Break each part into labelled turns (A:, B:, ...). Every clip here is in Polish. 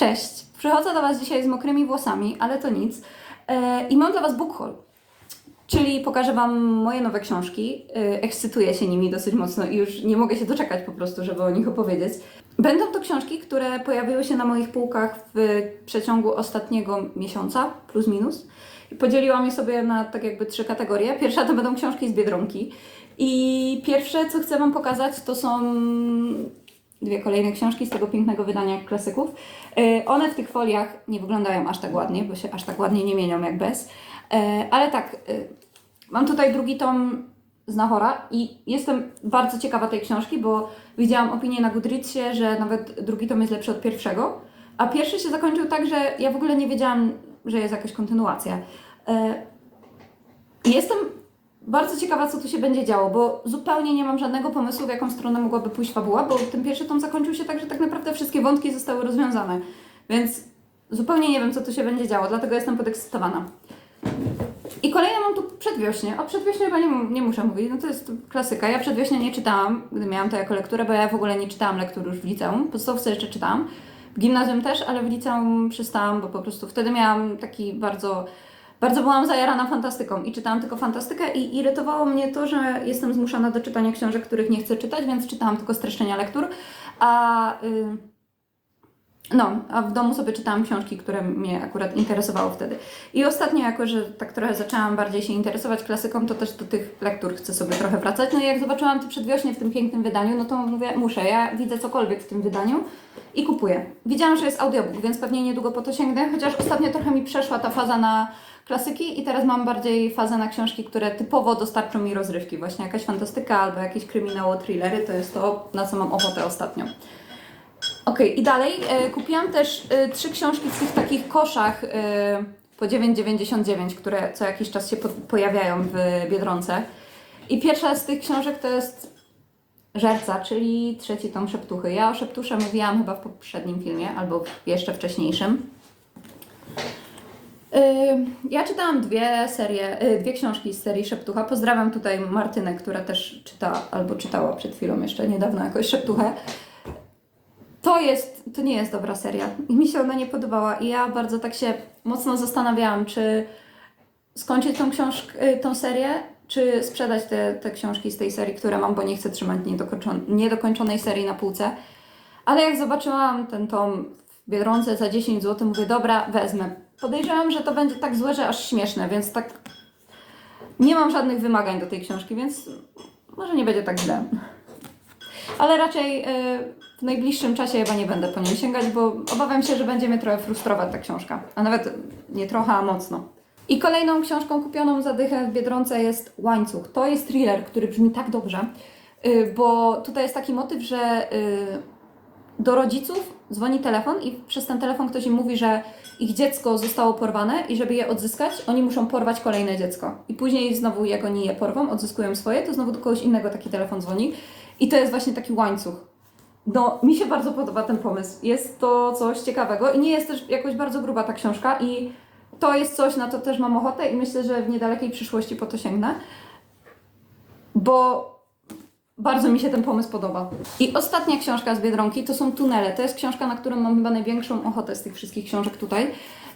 A: Cześć, przychodzę do Was dzisiaj z mokrymi włosami, ale to nic. E, I mam dla Was book haul, czyli pokażę Wam moje nowe książki. E, Ekscytuję się nimi dosyć mocno i już nie mogę się doczekać po prostu, żeby o nich opowiedzieć. Będą to książki, które pojawiły się na moich półkach w przeciągu ostatniego miesiąca, plus minus. Podzieliłam je sobie na tak jakby trzy kategorie. Pierwsza to będą książki z Biedronki. I pierwsze, co chcę Wam pokazać, to są dwie kolejne książki z tego pięknego wydania klasyków. E, One w tych foliach nie wyglądają aż tak ładnie, bo się aż tak ładnie nie mienią jak bez. E, Ale tak, e, mam tutaj drugi tom z Nahora i jestem bardzo ciekawa tej książki, bo widziałam opinię na Goodreadsie, że nawet drugi tom jest lepszy od pierwszego, a pierwszy się zakończył tak, że ja w ogóle nie wiedziałam, że jest jakaś kontynuacja. Jestem bardzo ciekawa, co tu się będzie działo, bo zupełnie nie mam żadnego pomysłu, w jaką stronę mogłaby pójść fabuła, bo ten pierwszy tom zakończył się tak, że tak naprawdę wszystkie wątki zostały rozwiązane. Więc zupełnie nie wiem, co tu się będzie działo, dlatego jestem podekscytowana. I kolejne mam tu przedwiośnie. O przedwiośnie chyba nie, nie muszę mówić, no to jest klasyka. Ja przedwiośnie nie czytałam, gdy miałam to jako lekturę, bo ja w ogóle nie czytałam lektur już w liceum. W podstawce jeszcze czytałam. W gimnazjum też, ale w liceum przestałam, bo po prostu wtedy miałam taki bardzo bardzo byłam zajarana fantastyką i czytałam tylko fantastykę i irytowało mnie to, że jestem zmuszana do czytania książek, których nie chcę czytać, więc czytałam tylko streszczenia lektur, a y, no, a w domu sobie czytałam książki, które mnie akurat interesowały wtedy. I ostatnio, jako że tak trochę zaczęłam bardziej się interesować klasyką, to też do tych lektur chcę sobie trochę wracać. No i jak zobaczyłam te przedwiośnie w tym pięknym wydaniu, no to mówię, muszę, ja widzę cokolwiek w tym wydaniu i kupuję. Widziałam, że jest audiobook, więc pewnie niedługo po to sięgnę, chociaż ostatnio trochę mi przeszła ta faza na klasyki i teraz mam bardziej fazę na książki, które typowo dostarczą mi rozrywki. Właśnie jakaś fantastyka albo jakieś kryminało, thrillery, to jest to, na co mam ochotę ostatnio. Okej, i dalej e, kupiłam też e, trzy książki w tych takich koszach e, po 9,99, które co jakiś czas się po, pojawiają w Biedronce. I pierwsza z tych książek to jest Żerca, czyli trzeci tom Szeptuchy. Ja o Szeptusze mówiłam chyba w poprzednim filmie, albo jeszcze wcześniejszym. Ja czytałam dwie serie, yy, dwie książki z serii Szeptucha. Pozdrawiam tutaj Martynę, która też czyta, albo czytała przed chwilą jeszcze niedawno jakoś Szeptuchę. To jest, to nie jest dobra seria mi się ona nie podobała i ja bardzo tak się mocno zastanawiałam, czy skończyć tą książkę, tą serię, czy sprzedać te, te książki z tej serii, które mam, bo nie chcę trzymać niedokończon- niedokończonej serii na półce. Ale jak zobaczyłam ten tom w Biedronce za 10 zł, mówię, dobra, wezmę. Podejrzewam, że to będzie tak złe, że aż śmieszne, więc tak nie mam żadnych wymagań do tej książki, więc może nie będzie tak źle. Ale raczej y, w najbliższym czasie chyba nie będę po nią sięgać, bo obawiam się, że będzie mnie trochę frustrować ta książka. A nawet nie trochę, a mocno. I kolejną książką kupioną za dychę w Biedronce jest Łańcuch. To jest thriller, który brzmi tak dobrze, y, bo tutaj jest taki motyw, że y, do rodziców dzwoni telefon i przez ten telefon ktoś im mówi, że ich dziecko zostało porwane i żeby je odzyskać, oni muszą porwać kolejne dziecko. I później znowu jak oni je porwą, odzyskują swoje, to znowu do kogoś innego taki telefon dzwoni. I to jest właśnie taki łańcuch. No, mi się bardzo podoba ten pomysł. Jest to coś ciekawego i nie jest też jakoś bardzo gruba ta książka i to jest coś, na to też mam ochotę i myślę, że w niedalekiej przyszłości po to sięgnę, bo bardzo mi się ten pomysł podoba. I ostatnia książka z Biedronki to są Tunele. To jest książka, na którą mam chyba największą ochotę z tych wszystkich książek tutaj.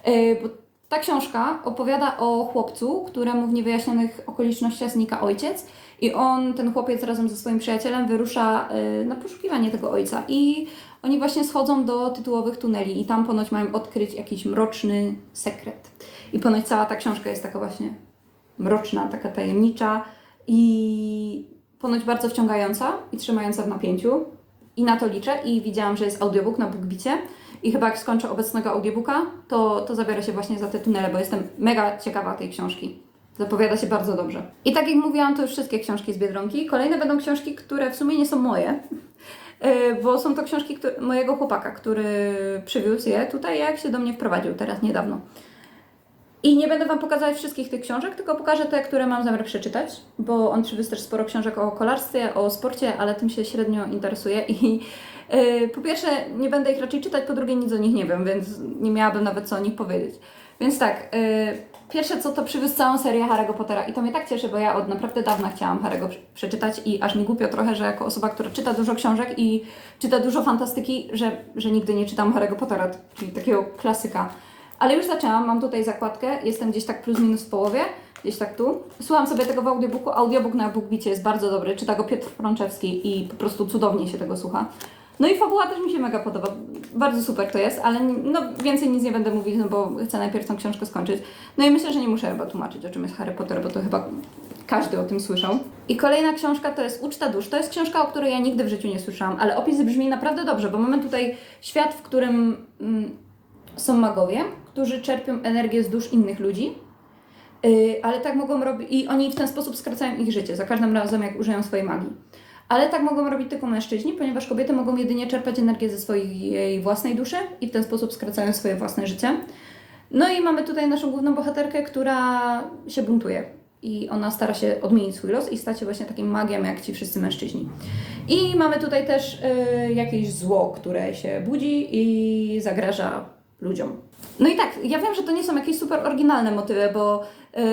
A: Yy, bo ta książka opowiada o chłopcu, któremu w niewyjaśnionych okolicznościach znika ojciec i on, ten chłopiec razem ze swoim przyjacielem wyrusza yy, na poszukiwanie tego ojca i oni właśnie schodzą do tytułowych tuneli i tam ponoć mają odkryć jakiś mroczny sekret. I ponoć cała ta książka jest taka właśnie mroczna, taka tajemnicza i ponoć bardzo wciągająca i trzymająca w napięciu. I na to liczę i widziałam, że jest audiobook na BookBicie i chyba jak skończę obecnego audiobooka, to, to zabiorę się właśnie za te tunele, bo jestem mega ciekawa tej książki. Zapowiada się bardzo dobrze. I tak jak mówiłam, to już wszystkie książki z Biedronki. Kolejne będą książki, które w sumie nie są moje, Yy, bo są to książki mojego chłopaka, który przywiózł je tutaj, jak się do mnie wprowadził teraz niedawno. I nie będę Wam pokazywać wszystkich tych książek, tylko pokażę te, które mam zamiar przeczytać, bo on przywiózł też sporo książek o kolarstwie, o sporcie, ale tym się średnio interesuje i yy, po pierwsze nie będę ich raczej czytać, po drugie nic o nich nie wiem, więc nie miałabym nawet co o nich powiedzieć. Więc tak, yy, Pierwsze co to przywiózł całą serię Harry'ego Pottera i to mnie tak cieszy, bo ja od naprawdę dawna chciałam Harry'ego prze- przeczytać i aż mi głupio trochę, że jako osoba, która czyta dużo książek i czyta dużo fantastyki, że, że nigdy nie czytam Harry'ego Pottera, czyli takiego klasyka. Ale już zaczęłam, mam tutaj zakładkę, jestem gdzieś tak plus minus w połowie, gdzieś tak tu. Słucham sobie tego w audiobooku, audiobook na BookBicie jest bardzo dobry, czyta go Piotr Frączewski i po prostu cudownie się tego słucha. No i fabuła też mi się mega podoba, bardzo super to jest, ale no, więcej nic nie będę mówić, no bo chcę najpierw tą książkę skończyć. No i myślę, że nie muszę chyba tłumaczyć, o czym jest Harry Potter, bo to chyba każdy o tym słyszał. I kolejna książka to jest Uczta Dusz. To jest książka, o której ja nigdy w życiu nie słyszałam, ale opis brzmi naprawdę dobrze, bo mamy tutaj świat, w którym mm, są magowie, którzy czerpią energię z dusz innych ludzi. Yy, ale tak mogą robić i oni w ten sposób skracają ich życie za każdym razem, jak użyją swojej magii. Ale tak mogą robić tylko mężczyźni, ponieważ kobiety mogą jedynie czerpać energię ze swojej własnej duszy i w ten sposób skracają swoje własne życie. No i mamy tutaj naszą główną bohaterkę, która się buntuje. I ona stara się odmienić swój los i stać się właśnie takim magiem, jak ci wszyscy mężczyźni. I mamy tutaj też y, jakieś zło, które się budzi i zagraża ludziom. No i tak, ja wiem, że to nie są jakieś super oryginalne motywy, bo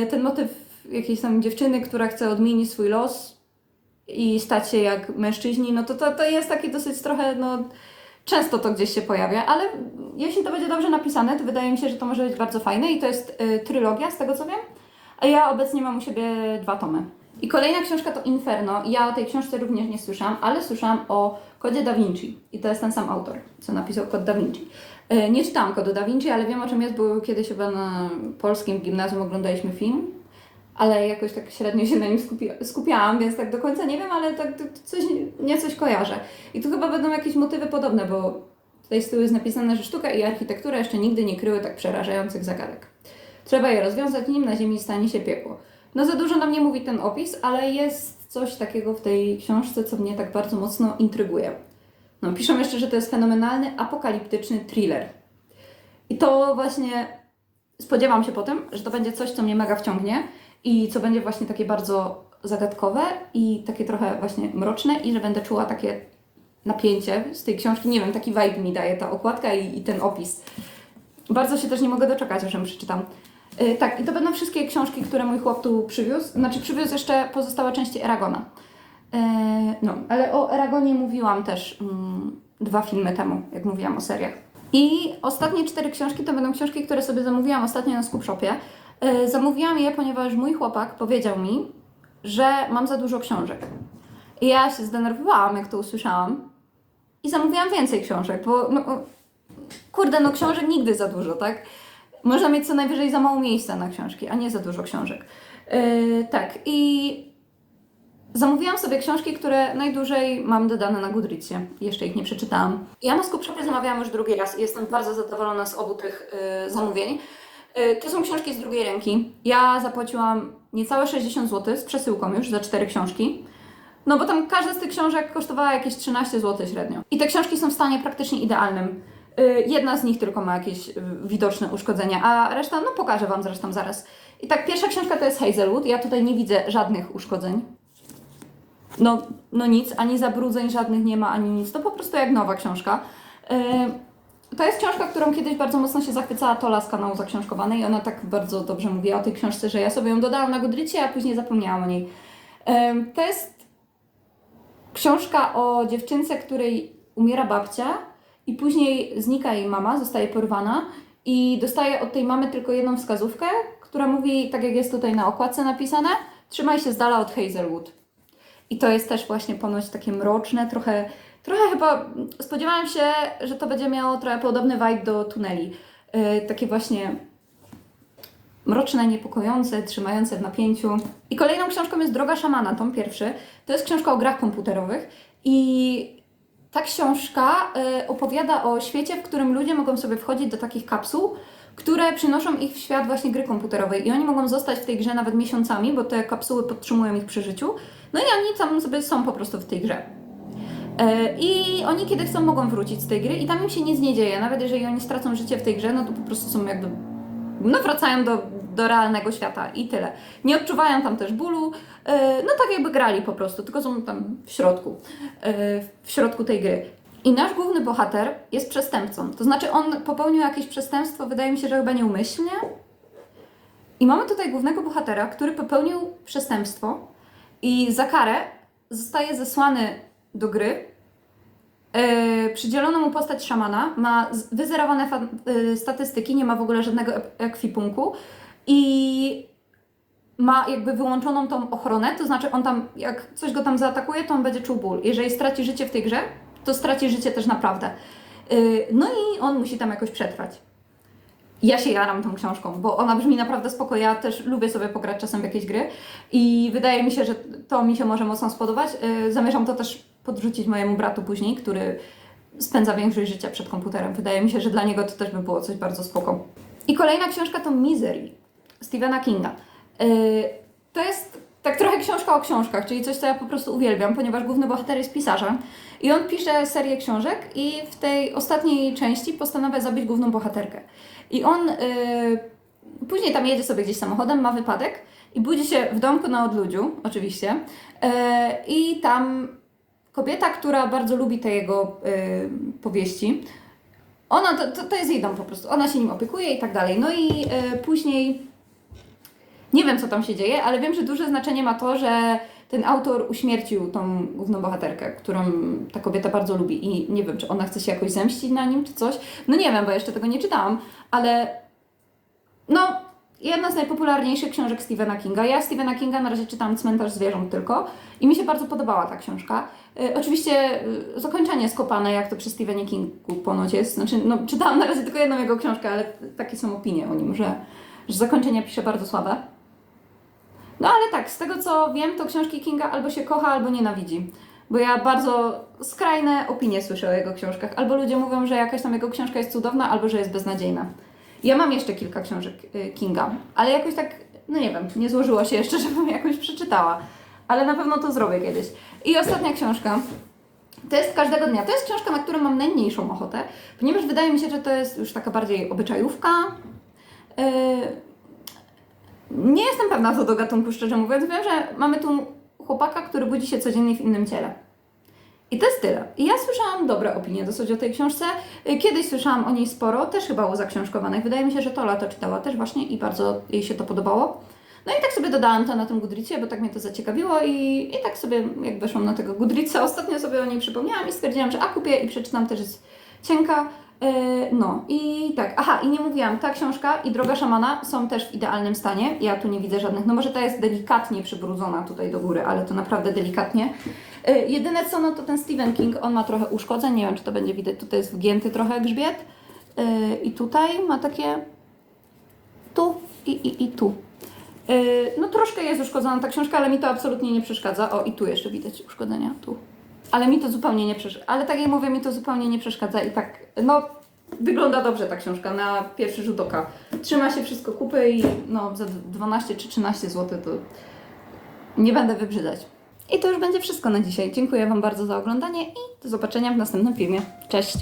A: y, ten motyw jakiejś tam dziewczyny, która chce odmienić swój los i stać się jak mężczyźni, no to, to, to jest taki dosyć trochę, no często to gdzieś się pojawia, ale jeśli to będzie dobrze napisane, to wydaje mi się, że to może być bardzo fajne i to jest y, trylogia, z tego co wiem, a ja obecnie mam u siebie dwa tomy. I kolejna książka to Inferno. Ja o tej książce również nie słyszałam, ale słyszałam o Kodzie Da Vinci. I to jest ten sam autor, co napisał Kod Da Vinci. Y, Nie czytałam Kodu Da Vinci, ale wiem o czym jest, bo kiedyś chyba na polskim gimnazjum oglądaliśmy film ale jakoś tak średnio się na nim skupi skupiałam, więc tak do końca nie wiem, ale tak coś, nie coś kojarzę. I tu chyba będą jakieś motywy podobne, bo tutaj z tyłu jest napisane, że sztuka i architektura jeszcze nigdy nie kryły tak przerażających zagadek. Trzeba je rozwiązać, nim na ziemi stanie się piekło. No za dużo nam nie mówi ten opis, ale jest coś takiego w tej książce, co mnie tak bardzo mocno intryguje. No, piszą jeszcze, że to jest fenomenalny, apokaliptyczny thriller. I to właśnie spodziewam się potem, że to będzie coś, co mnie mega wciągnie i co będzie właśnie takie bardzo zagadkowe i takie trochę właśnie mroczne i że będę czuła takie napięcie z tej książki. Nie wiem, taki vibe mi daje ta okładka i, i ten opis. Bardzo się też nie mogę doczekać, aż ją przeczytam. Yy, tak, i to będą wszystkie książki, które mój chłop tu przywiózł. Znaczy przywiózł jeszcze pozostałe części Eragona. Yy, no, ale o Eragonie mówiłam też mm, dwa filmy temu, jak mówiłam o seriach. I ostatnie cztery książki to będą książki, które sobie zamówiłam ostatnio na Scoop Shopie. Yy, zamówiłam je, ponieważ mój chłopak powiedział mi, że mam za dużo książek. I ja się zdenerwowałam, jak to usłyszałam. I zamówiłam więcej książek, bo no, kurde, no książek nigdy za dużo, tak? Można mieć co najwyżej za mało miejsca na książki, a nie za dużo książek. Yy, tak, i zamówiłam sobie książki, które najdłużej mam dodane na Goodreadsie. Jeszcze ich nie przeczytałam. Ja na Shopie zamawiałam już drugi raz i jestem bardzo zadowolona z obu tych yy, zamówień. Yy, to są książki z drugiej ręki. Ja zapłaciłam niecałe 60 zł z przesyłką już za cztery książki. No bo tam każda z tych książek kosztowała jakieś 13 zł średnio. I te książki są w stanie praktycznie idealnym. Y, Jedna z nich tylko ma jakieś y, widoczne uszkodzenia, a reszta, no pokażę Wam zresztą zaraz. I tak, pierwsza książka to jest Hazelwood. Ja tutaj nie widzę żadnych uszkodzeń. No, no nic, ani zabrudzeń żadnych nie ma, ani nic. To po prostu jak nowa książka. Y, To jest książka, którą kiedyś bardzo mocno się zachwycała Tola z kanału Zaksiążkowanej i ona tak bardzo dobrze mówiła o tej książce, że ja sobie ją dodałam na Goodreadsie, a później zapomniałam o niej. Ym, To jest książka o dziewczynce, której umiera babcia i później znika jej mama, zostaje porwana i dostaje od tej mamy tylko jedną wskazówkę, która mówi, tak jak jest tutaj na okładce napisane, trzymaj się z dala od Hazelwood. I to jest też właśnie ponoć takie mroczne, trochę, trochę chyba spodziewałam się, że to będzie miało trochę podobny vibe do tuneli. Yy, takie właśnie mroczne, niepokojące, trzymające w napięciu. I kolejną książką jest Droga Szamana, tom pierwszy. To jest książka o grach komputerowych i ta książka y, opowiada o świecie, w którym ludzie mogą sobie wchodzić do takich kapsuł, które przynoszą ich w świat właśnie gry komputerowej i oni mogą zostać w tej grze nawet miesiącami, bo te kapsuły podtrzymują ich przy życiu. No i oni tam sobie są po prostu w tej grze. E, I oni kiedy chcą mogą wrócić z tej gry i tam im się nic nie dzieje. Nawet jeżeli oni stracą życie w tej grze, no to po prostu są jakby no wracają do, do realnego świata i tyle. Nie odczuwają tam też bólu, e, no tak jakby grali po prostu, tylko są tam w środku, e, w środku tej gry. I nasz główny bohater jest przestępcą, to znaczy on popełnił jakieś przestępstwo, wydaje mi się, że chyba nieumyślnie. I mamy tutaj głównego bohatera, który popełnił przestępstwo i za karę zostaje zesłany do gry. Yy, przydzielono mu postać szamana, ma wyzerowane yy, statystyki, nie ma w ogóle żadnego ek- ekwipunku i ma jakby wyłączoną tą ochronę, to znaczy on tam, jak coś go tam zaatakuje, to on będzie czuł ból. Jeżeli straci życie w tej grze, to straci życie też naprawdę. Yy, no i on musi tam jakoś przetrwać. Ja się jaram tą książką, bo ona brzmi naprawdę spoko. Ja też lubię sobie pograć czasem w jakieś gry i wydaje mi się, że to mi się może mocno spodobać. Yy, Zamierzam to też podrzucić mojemu bratu później, który spędza większość życia przed komputerem. Wydaje mi się, że dla niego to też by było coś bardzo spoko. I kolejna książka to Misery Stephena Kinga. Yy, To jest tak trochę książka o książkach, czyli coś, co ja po prostu uwielbiam, ponieważ główny bohater jest pisarzem i on pisze serię książek i w tej ostatniej części postanawia zabić główną bohaterkę. I on yy, później tam jedzie sobie gdzieś samochodem, ma wypadek i budzi się w domku na odludziu, oczywiście. Yy, I tam kobieta, która bardzo lubi te jego yy, powieści, ona, to, to, to jest jej dom po prostu, ona się nim opiekuje i tak dalej. No i yy, później nie wiem, co tam się dzieje, ale wiem, że duże znaczenie ma to, że ten autor uśmiercił tą główną bohaterkę, którą ta kobieta bardzo lubi i nie wiem, czy ona chce się jakoś zemścić na nim, czy coś. No nie wiem, bo jeszcze tego nie czytałam, ale no, jedna z najpopularniejszych książek Stephena Kinga. Ja Stephena Kinga na razie czytałam Cmentarz Zwierząt tylko i mi się bardzo podobała ta książka. Y, oczywiście y, zakończenie skopane, jak to przy Stephenie Kingu ponoć jest. Znaczy, no, czytałam na razie tylko jedną jego książkę, ale takie są opinie o nim, że, że zakończenie pisze bardzo słabe. No ale tak, z tego co wiem, to książki Kinga albo się kocha, albo nienawidzi. Bo ja bardzo skrajne opinie słyszę o jego książkach. Albo ludzie mówią, że jakaś tam jego książka jest cudowna, albo że jest beznadziejna. Ja mam jeszcze kilka książek y, Kinga, ale jakoś tak, no nie wiem, nie złożyło się jeszcze, żebym jakąś przeczytała. Ale na pewno to zrobię kiedyś. I ostatnia książka. To jest każdego dnia. To jest książka, na którą mam najmniejszą ochotę, ponieważ wydaje mi się, że to jest już taka bardziej obyczajówka. Yy, nie jestem pewna co do gatunku, szczerze mówiąc. Wiem, że mamy tu chłopaka, który budzi się codziennie w innym ciele. I to jest tyle. I ja słyszałam dobre opinie dosyć o tej książce. Kiedyś słyszałam o niej sporo, też chyba u zaksiążkowanych. Wydaje mi się, że Tola to czytała też właśnie i bardzo jej się to podobało. No i tak sobie dodałam to na tym Goodreadzie, bo tak mnie to zaciekawiło i, i tak sobie jak weszłam na tego Goodreadsa, ostatnio sobie o niej przypomniałam i stwierdziłam, że a kupię i przeczytam, też jest cienka. Yy, No i tak, aha, i nie mówiłam, ta książka i Droga Szamana są też w idealnym stanie. Ja tu nie widzę żadnych, no może ta jest delikatnie przybrudzona tutaj do góry, ale to naprawdę delikatnie. Yy, Jedyne co, no to ten Stephen King, on ma trochę uszkodzeń, nie wiem czy to będzie widać, tutaj jest wgięty trochę grzbiet. Yy, I tutaj ma takie tu i, i, i tu. No troszkę jest uszkodzona ta książka, ale mi to absolutnie nie przeszkadza. O, i tu jeszcze widać uszkodzenia, tu. Ale mi to zupełnie nie przeszkadza. Ale tak jak mówię, mi to zupełnie nie przeszkadza i tak, no, wygląda dobrze ta książka na pierwszy rzut oka. Trzyma się wszystko kupy i no, za 12 czy 13 zł to nie będę wybrzydzać. I to już będzie wszystko na dzisiaj. Dziękuję Wam bardzo za oglądanie i do zobaczenia w następnym filmie. Cześć!